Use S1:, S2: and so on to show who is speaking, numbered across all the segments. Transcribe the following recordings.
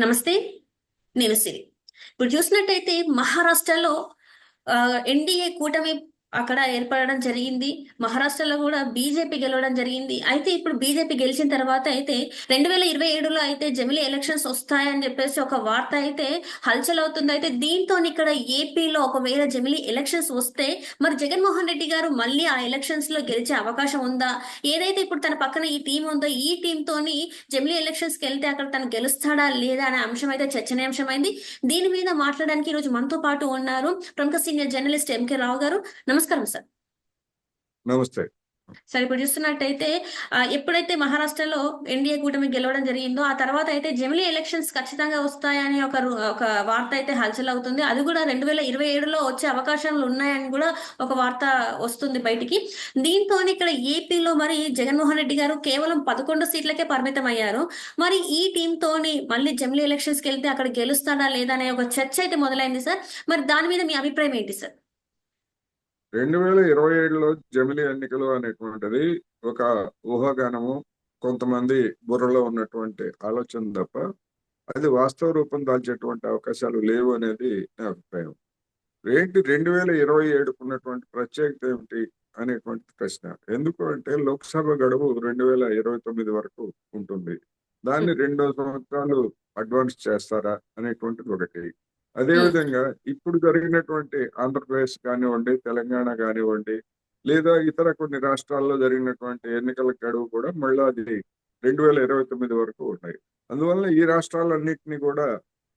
S1: నమస్తే నేను సిరి. ఇప్పుడు చూసినట్టయితే మహారాష్ట్రలో ఎన్డీఏ కూటమి అక్కడ ఏర్పడడం జరిగింది. మహారాష్ట్రలో కూడా బీజేపీ గెలవడం జరిగింది. అయితే ఇప్పుడు బీజేపీ గెలిచిన తర్వాత అయితే రెండు వేల ఇరవై ఏడులో అయితే జమిలీ ఎలక్షన్స్ వస్తాయని చెప్పేసి ఒక వార్త అయితే హల్చల్ అవుతుంది. అయితే దీంతో ఇక్కడ ఏపీలో ఒకవేళ జమిలీ ఎలక్షన్స్ వస్తే మరి జగన్మోహన్ రెడ్డి గారు మళ్ళీ ఆ ఎలక్షన్స్లో గెలిచే అవకాశం ఉందా? ఏదైతే ఇప్పుడు తన పక్కన ఈ టీం ఉందో ఈ టీం తోని జమిలీ ఎలక్షన్స్కి వెళ్తే అక్కడ తను గెలుస్తాడా లేదా అనే అంశం అయితే చర్చనీయాంశమైంది. దీని మీద మాట్లాడడానికి ఈ రోజు మనతో పాటు ఉన్నారు ప్రముఖ సీనియర్ జర్నలిస్ట్ ఎంకే రావు గారు. నమస్కారం సార్.
S2: నమస్తే.
S1: సార్ ఇప్పుడు చూస్తున్నట్టయితే ఎప్పుడైతే మహారాష్ట్రలో ఎన్డీఏ కూటమి గెలవడం జరిగిందో ఆ తర్వాత అయితే జమిలీ ఎలక్షన్స్ ఖచ్చితంగా వస్తాయని ఒక ఒక వార్త అయితే హల్చల్ అవుతుంది అది కూడా రెండు వేల ఇరవై ఏడులో వచ్చే అవకాశాలు ఉన్నాయని కూడా ఒక వార్త వస్తుంది బయటికి. దీంతో ఇక్కడ ఏపీలో మరి జగన్మోహన్ రెడ్డి గారు కేవలం పదకొండు సీట్లకే పరిమితం అయ్యారు మరి ఈ తోని మళ్ళీ జమిలీ ఎలక్షన్స్కి వెళ్తే అక్కడ గెలుస్తాడా లేదా అనే ఒక చర్చ అయితే మొదలైంది సార్. మరి దాని మీద మీ అభిప్రాయం ఏంటి సార్?
S2: రెండు వేల ఇరవై ఏడులో జమిలి ఎన్నికలు అనేటువంటిది ఒక ఊహాగానము. కొంతమంది బుర్రలో ఉన్నటువంటి ఆలోచన తప్ప అది వాస్తవ రూపం దాల్చేటువంటి అవకాశాలు లేవు అనేది నా అభిప్రాయం. ఏంటి రెండు వేల ఇరవై ఏడుకు ఉన్నటువంటి ప్రత్యేకత ఏమిటి అనేటువంటి ప్రశ్న. ఎందుకు అంటే లోక్సభ గడువు రెండు వేల ఇరవై తొమ్మిది వరకు ఉంటుంది. దాన్ని రెండు సంవత్సరాలు అడ్వాన్స్ చేస్తారా అనేటువంటిది ఒకటి. అదేవిధంగా ఇప్పుడు జరిగినటువంటి ఆంధ్రప్రదేశ్ కానివ్వండి తెలంగాణ కానివ్వండి లేదా ఇతర కొన్ని రాష్ట్రాల్లో జరిగినటువంటి ఎన్నికల గడువు కూడా మళ్ళీ అది రెండు వేల ఇరవై తొమ్మిది వరకు ఉన్నాయి. అందువల్ల ఈ రాష్ట్రాలన్నింటినీ కూడా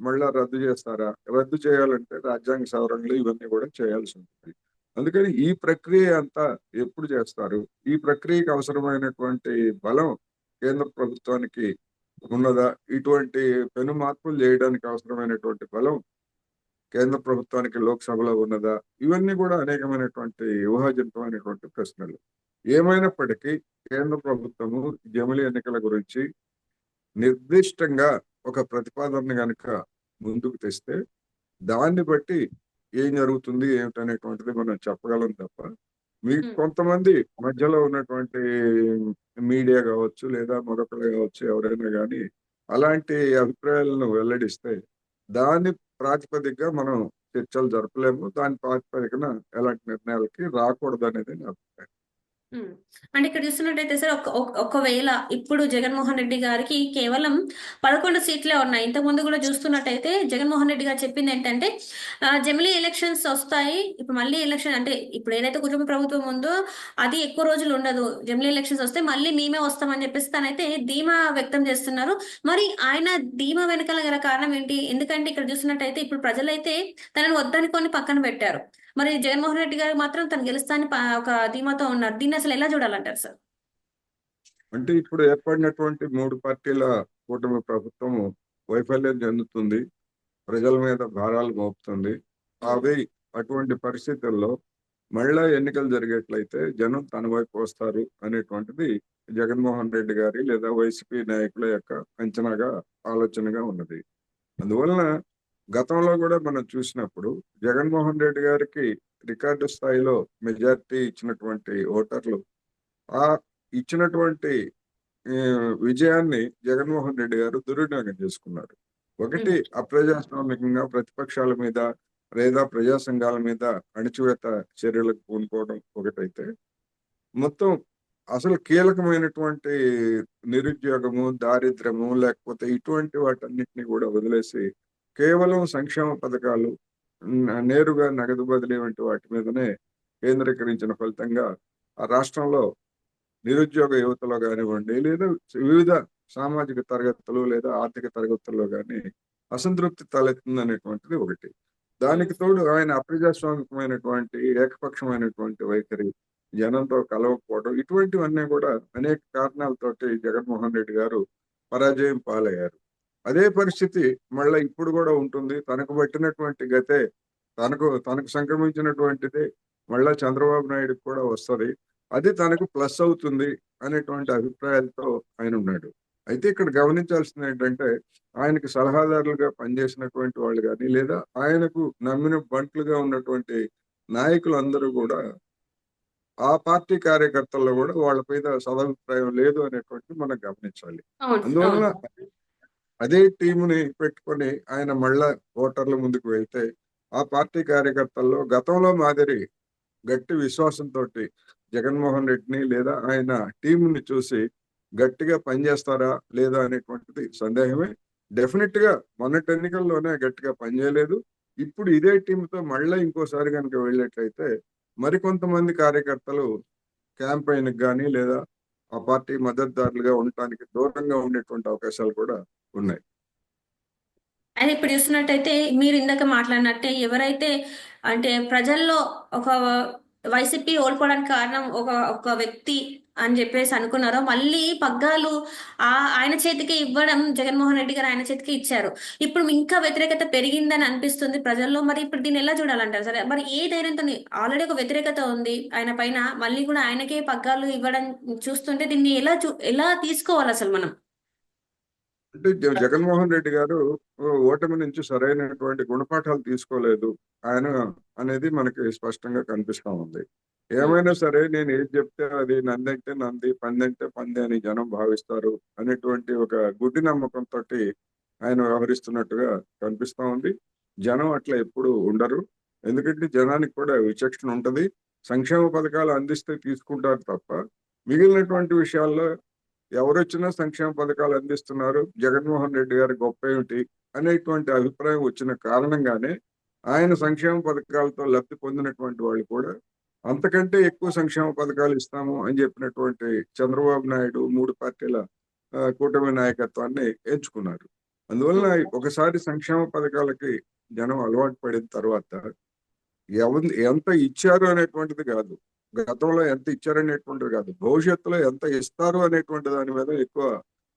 S2: మళ్ళా రద్దు చేస్తారా? రద్దు చేయాలంటే రాజ్యాంగ సవరణలు ఇవన్నీ కూడా చేయాల్సి ఉంటుంది. అందుకని ఈ ప్రక్రియ అంతా ఎప్పుడు చేస్తారు? ఈ ప్రక్రియకి అవసరమైనటువంటి బలం కేంద్ర ప్రభుత్వానికి ఉన్నదా? ఇటువంటి పెను మార్పులు చేయడానికి అవసరమైనటువంటి బలం కేంద్ర ప్రభుత్వానికి లోక్సభలో ఉన్నదా ఇవన్నీ కూడా అనేకమైనటువంటి ఊహాజనితమైనటువంటి ప్రశ్నలు ఏమైనప్పటికీ కేంద్ర ప్రభుత్వము జమిలీ ఎన్నికల గురించి నిర్దిష్టంగా ఒక ప్రతిపాదన కనుక ముందుకు తెస్తే దాన్ని బట్టి ఏం జరుగుతుంది ఏమిటనేటువంటిది మనం చెప్పగలం తప్ప మీ. కొంతమంది మధ్యలో ఉన్నటువంటి మీడియా కావచ్చు లేదా మరొకరు కావచ్చు ఎవరైనా కానీ అలాంటి అభిప్రాయాలను వెల్లడిస్తే దాని ప్రాతిపదికగా మనం చర్చలు జరపలేము. దాని ప్రాతిపదికన ఎలాంటి నిర్ణయాలకి రాకూడదు అనేది నా అభిప్రాయం.
S1: అంటే ఇక్కడ చూస్తున్నట్టయితే సార్ ఒక ఒకవేళ ఇప్పుడు జగన్మోహన్ రెడ్డి గారికి కేవలం పదకొండు సీట్లే ఉన్నాయి. ఇంతకు ముందు కూడా చూస్తున్నట్టయితే జగన్మోహన్ రెడ్డి గారు చెప్పింది ఏంటంటే జమిలీ ఎలక్షన్స్ వస్తాయి. ఇప్పుడు మళ్ళీ ఎలక్షన్ అంటే ఇప్పుడు ఏదైతే కుటుంబ ప్రభుత్వం ఉందో అది ఎక్కువ రోజులు ఉండదు. జమిలీ ఎలక్షన్స్ వస్తే మళ్ళీ మేమే వస్తామని చెప్పేసి తనైతే ధీమా వ్యక్తం చేస్తున్నారు. మరి ఆయన ధీమా వెనకాల గల కారణం ఏంటి? ఎందుకంటే ఇక్కడ చూసినట్టయితే ఇప్పుడు ప్రజలైతే తనని వద్దనుకొని పక్కన పెట్టారు. మరి జగన్మోహన్ రెడ్డి గారు మాత్రం తను గెలుస్తాని ఒక ధీమాతో ఉన్నారు. దీన్ని అసలు ఎలా చూడాలంటారు సార్?
S2: అంటే ఇప్పుడు ఏర్పడినటువంటి మూడు పార్టీల కూటమి ప్రభుత్వం వైఫల్యం చెందుతుంది. ప్రజల మీద భారాలు మోపుతుంది. అవి అటువంటి పరిస్థితుల్లో మళ్ళా ఎన్నికలు జరిగేట్లయితే జనం తన వైపు వస్తారు అనేటువంటిది జగన్మోహన్ రెడ్డి గారి లేదా వైసీపీ నాయకుల యొక్క అంచనాగా ఆలోచనగా ఉన్నది. అందువలన గతంలో కూడా మనం చూసినప్పుడు జగన్మోహన్ రెడ్డి గారికి రికార్డు స్థాయిలో మెజారిటీ ఇచ్చినటువంటి ఓటర్లు ఆ ఇచ్చినటువంటి విజయాన్ని జగన్మోహన్ రెడ్డి గారు దుర్వినియోగం చేసుకున్నారు. ఒకటి అప్రజాస్వామికంగా ప్రతిపక్షాల మీద లేదా ప్రజా సంఘాల మీద అణిచివేత చర్యలకు పూనుకోవడం ఒకటైతే మొత్తం అసలు కీలకమైనటువంటి నిరుద్యోగము దారిద్ర్యము లేకపోతే ఇటువంటి వాటన్నిటిని కూడా వదిలేసి కేవలం సంక్షేమ పథకాలు నేరుగా నగదు బదిలీ వంటి వాటి మీదనే కేంద్రీకరించిన ఫలితంగా ఆ రాష్ట్రంలో నిరుద్యోగ యువతలో కానివ్వండి లేదా వివిధ సామాజిక తరగతులు లేదా ఆర్థిక తరగతుల్లో కానీ అసంతృప్తి తలెత్తుంది అనేటువంటిది ఒకటి. దానికి తోడు ఆయన అప్రజాస్వామికమైనటువంటి ఏకపక్షమైనటువంటి వైఖరి జనంతో కలవకపోవడం ఇటువంటివన్నీ కూడా అనేక కారణాలతోటి జగన్మోహన్ రెడ్డి గారు పరాజయం పాలయ్యారు. అదే పరిస్థితి మళ్ళీ ఇప్పుడు కూడా ఉంటుంది. తనకు పట్టినటువంటి గతే తనకు తనకు సంక్రమించినటువంటిది మళ్ళా చంద్రబాబు నాయుడుకి కూడా వస్తది. అది తనకు ప్లస్ అవుతుంది అనేటువంటి అభిప్రాయాలతో ఆయన ఉన్నాడు. అయితే ఇక్కడ గమనించాల్సింది ఏంటంటే ఆయనకు సలహాదారులుగా పనిచేసినటువంటి వాళ్ళు కానీ లేదా ఆయనకు నమ్మిన బంట్లుగా ఉన్నటువంటి నాయకులందరూ కూడా ఆ పార్టీ కార్యకర్తల్లో కూడా వాళ్ళ మీద సదభిప్రాయం లేదు అనేటువంటి మనం గమనించాలి. అందువలన
S1: అవును.
S2: అదే టీముని పెట్టుకొని ఆయన మళ్ళా ఓటర్ల ముందుకు వెళ్తే ఆ పార్టీ కార్యకర్తల్లో గతంలో మాదిరి గట్టి విశ్వాసంతో జగన్మోహన్ రెడ్డిని లేదా ఆయన టీంని చూసి గట్టిగా పనిచేస్తారా లేదా అనేటువంటిది సందేహమే. డెఫినెట్గా మొన్నటి ఎన్నికల్లోనే గట్టిగా పనిచేయలేదు. ఇప్పుడు ఇదే టీంతో మళ్ళీ ఇంకోసారి కనుక వెళ్ళినట్లయితే మరికొంతమంది కార్యకర్తలు క్యాంపెయిన్కి కానీ లేదా ఆ పార్టీ మద్దతుదారులుగా ఉండటానికి దూరంగా ఉండేటువంటి అవకాశాలు కూడా ఉన్నాయి.
S1: అయితే ఇప్పుడు చూస్తున్నట్టయితే మీరు ఇందాక మాట్లాడినట్టే ఎవరైతే అంటే ప్రజల్లో ఒక వైసీపీ ఓడిపోవడానికి కారణం ఒక ఒక వ్యక్తి అని చెప్పేసి అనుకున్నారో మళ్ళీ పగ్గాలు ఆ ఆయన చేతికి ఇవ్వడం జగన్మోహన్ రెడ్డి గారు ఆయన చేతికి ఇచ్చారు. ఇప్పుడు ఇంకా వ్యతిరేకత పెరిగిందని అనిపిస్తుంది ప్రజల్లో. మరి ఇప్పుడు దీన్ని ఎలా చూడాలంటారు? సరే మరి ఏ ధైర్యంతో ఆల్రెడీ ఒక వ్యతిరేకత ఉంది ఆయన పైన మళ్ళీ కూడా ఆయనకే పగ్గాలు ఇవ్వడం చూస్తుంటే దీన్ని ఎలా చూ ఎలా తీసుకోవాలి అసలు మనం?
S2: అంటే జగన్మోహన్ రెడ్డి గారు ఓటమి నుంచి సరైనటువంటి గుణపాఠాలు తీసుకోలేదు ఆయన అనేది మనకి స్పష్టంగా కనిపిస్తా ఉంది. ఏమైనా సరే నేను ఏది చెప్తే అది నందంటే నంది పందంటే పంది అని జనం భావిస్తారు అనేటువంటి ఒక గుడ్డి నమ్మకంతో ఆయన వ్యవహరిస్తున్నట్టుగా కనిపిస్తా ఉంది. జనం అట్లా ఎప్పుడు ఉండరు. ఎందుకంటే జనానికి కూడా విచక్షణ ఉంటది. సంక్షేమ పథకాలు అందిస్తే తీసుకుంటారు తప్ప మిగిలినటువంటి విషయాల్లో ఎవరొచ్చినా సంక్షేమ పథకాలు అందిస్తున్నారు. జగన్మోహన్ రెడ్డి గారి గొప్ప ఏమిటి అనేటువంటి అభిప్రాయం వచ్చిన కారణంగానే ఆయన సంక్షేమ పథకాలతో లబ్ధి పొందినటువంటి వాళ్ళు కూడా అంతకంటే ఎక్కువ సంక్షేమ పథకాలు ఇస్తాము అని చెప్పినటువంటి చంద్రబాబు నాయుడు మూడు పార్టీల కూటమి నాయకత్వాన్ని ఎంచుకున్నారు. అందువల్ల ఒకసారి సంక్షేమ పథకాలకి జనం అలవాటు పడిన తర్వాత ఎవ- ఎంత ఇచ్చారు అనేటువంటిది కాదు. గతంలో ఎంత ఇచ్చారనేటువంటిది కాదు. భవిష్యత్తులో ఎంత ఇస్తారు అనేటువంటి దాని మీద ఎక్కువ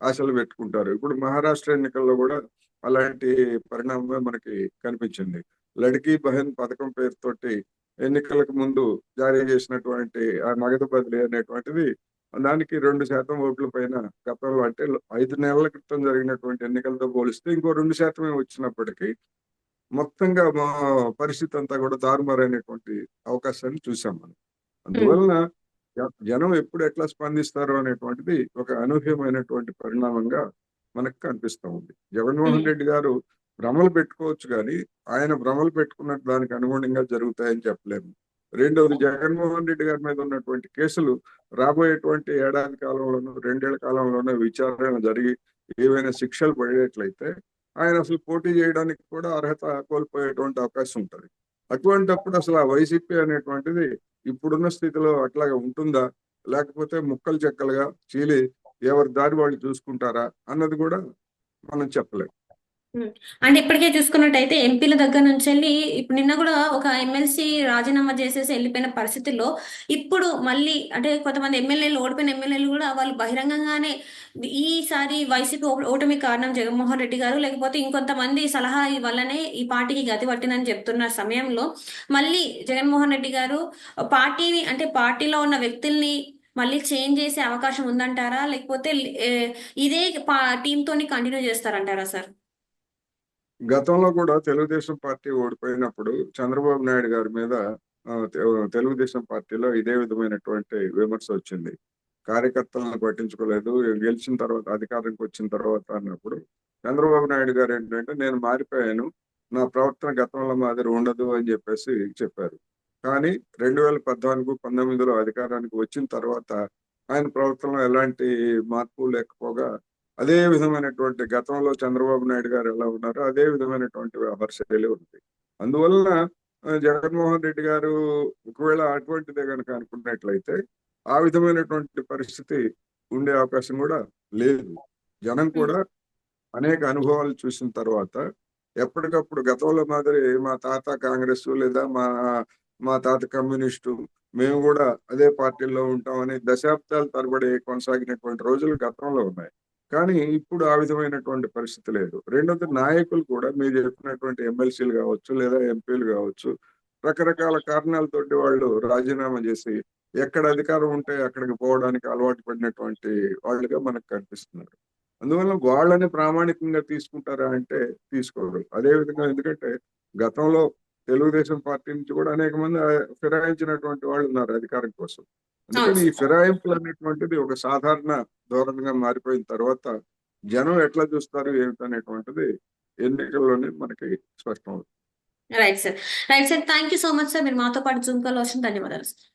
S2: ఆశలు పెట్టుకుంటారు. ఇప్పుడు మహారాష్ట్ర ఎన్నికల్లో కూడా అలాంటి పరిణామమే మనకి కనిపించింది. లడికీ బహన్ పథకం పేరుతోటి ఎన్నికలకు ముందు జారీ చేసినటువంటి ఆ నగదు బదిలీ అనేటువంటిది దానికి రెండు శాతం ఓట్ల పైన గతంలో అంటే ఐదు నెలల క్రితం జరిగినటువంటి ఎన్నికలతో పోలిస్తే ఇంకో రెండు శాతమే వచ్చినప్పటికీ మొత్తంగా మా పరిస్థితి అంతా కూడా దారుమారైనటువంటి అవకాశాన్ని చూసాం మనం. అందువలన జనం ఎప్పుడు ఎట్లా స్పందిస్తారు అనేటువంటిది ఒక అనూహ్యమైనటువంటి పరిణామంగా మనకు కనిపిస్తా ఉంది. జగన్మోహన్. రెడ్డి గారు భ్రమలు పెట్టుకోవచ్చు కానీ ఆయన భ్రమలు పెట్టుకున్నట్టు దానికి అనుగుణంగా జరుగుతాయని చెప్పలేము. రెండవది జగన్మోహన్ రెడ్డి గారి మీద ఉన్నటువంటి కేసులు రాబోయేటువంటి ఏడాది కాలంలోనూ రెండేళ్ళ కాలంలోనూ విచారణ జరిగి ఏవైనా శిక్షలు పడేట్లయితే ఆయన అసలు పోటీ చేయడానికి కూడా అర్హత కోల్పోయేటువంటి అవకాశం ఉంటది. అటువంటప్పుడు అసలు ఆ వైసీపీ అనేటువంటిది ఇప్పుడున్న స్థితిలో అట్లాగా ఉంటుందా? లేకపోతే ముక్కలు చెక్కలుగా చీలి ఎవరి దారి వాళ్ళు చూసుకుంటారా? అన్నది కూడా మనం చెప్పలేము
S1: అంటే ఇప్పటికే చూసుకున్నట్టయితే ఎంపీల దగ్గర నుంచి వెళ్ళి ఇప్పుడు నిన్న కూడా ఒక ఎమ్మెల్సీ రాజీనామా చేసేసి వెళ్ళిపోయిన పరిస్థితుల్లో ఇప్పుడు మళ్ళీ అంటే కొంతమంది ఎమ్మెల్యేలు ఓడిపోయిన ఎమ్మెల్యేలు కూడా వాళ్ళు బహిరంగంగానే ఈసారి వైసీపీ ఓ- ఓటమి కారణం జగన్మోహన్ రెడ్డి గారు లేకపోతే ఇంకొంతమంది సలహా వల్లనే ఈ పార్టీకి గతి పట్టిందని చెప్తున్న సమయంలో మళ్ళీ జగన్మోహన్ రెడ్డి గారు పార్టీని అంటే పార్టీలో ఉన్న వ్యక్తుల్ని మళ్ళీ చేంజ్ చేసే అవకాశం ఉందంటారా? లేకపోతే ఏ, ఇదే పా టీంతోని కంటిన్యూ చేస్తారంటారా సార్?
S2: గతంలో కూడా తెలుగుదేశం పార్టీ ఓడిపోయినప్పుడు చంద్రబాబు నాయుడు గారి మీద తెలుగుదేశం పార్టీలో ఇదే విధమైనటువంటి విమర్శ వచ్చింది. కార్యకర్తలను పట్టించుకోలేదు గెలిచిన తర్వాత అధికారంకి వచ్చిన తర్వాత అన్నప్పుడు చంద్రబాబు నాయుడు గారు ఏంటంటే నేను మారిపోయాను నా ప్రవర్తన గతంలో మాదిరి ఉండదు అని చెప్పేసి చెప్పారు. కానీ రెండు వేల పద్నాలుగు పంతొమ్మిదిలో అధికారానికి వచ్చిన తర్వాత ఆయన ప్రవర్తనలో ఎలాంటి మార్పు లేకపోగా అదే విధమైనటువంటి గతంలో చంద్రబాబు నాయుడు గారు ఎలా ఉన్నారో అదే విధమైనటువంటి వ్యవహార శైలి ఉంది. అందువలన జగన్మోహన్ రెడ్డి గారు ఒకవేళ అటువంటిదే కనుక అనుకున్నట్లయితే ఆ విధమైనటువంటి పరిస్థితి ఉండే అవకాశం కూడా లేదు. జనం కూడా అనేక అనుభవాలు చూసిన తర్వాత ఎప్పటికప్పుడు గతంలో మాదిరి మా తాత కాంగ్రెస్ లేదా మా మా తాత కమ్యూనిస్టు మేము కూడా అదే పార్టీలో ఉంటామని దశాబ్దాల తరబడి కొనసాగినటువంటి రోజులు గతంలో ఉన్నాయి. కానీ ఇప్పుడు ఆ విధమైనటువంటి పరిస్థితి లేదు. రెండోది నాయకులు కూడా మీరు చెప్పినటువంటి ఎమ్మెల్సీలు కావచ్చు లేదా ఎంపీలు కావచ్చు రకరకాల కారణాలతోటి వాళ్ళు రాజీనామా చేసి ఎక్కడ అధికారం ఉంటే అక్కడికి పోవడానికి అలవాటు పడినటువంటి వాళ్ళుగా మనకు కనిపిస్తున్నారు. అందువల్ల వాళ్ళని ప్రామాణికంగా తీసుకుంటారా అంటే తీసుకోరు. అదే విధంగా ఎందుకంటే గతంలో తెలుగుదేశం పార్టీ నుంచి కూడా అనేక మంది ఫిరాయించినటువంటి వాళ్ళు ఉన్నారు అధికారం కోసం. అందుకని ఈ ఫిరాయింపులు అనేటువంటిది ఒక సాధారణ ధోరణిగా మారిపోయిన తర్వాత జనం ఎట్లా చూస్తారు ఏమిటనేటువంటిది ఎన్నికల్లోనే మనకి స్పష్టం అవుతుంది
S1: right sir right sir thank you so much sir మీరు మాతో పాటు జూమ్ కాల్ వచ్చిన ధన్యవాదాలు సార్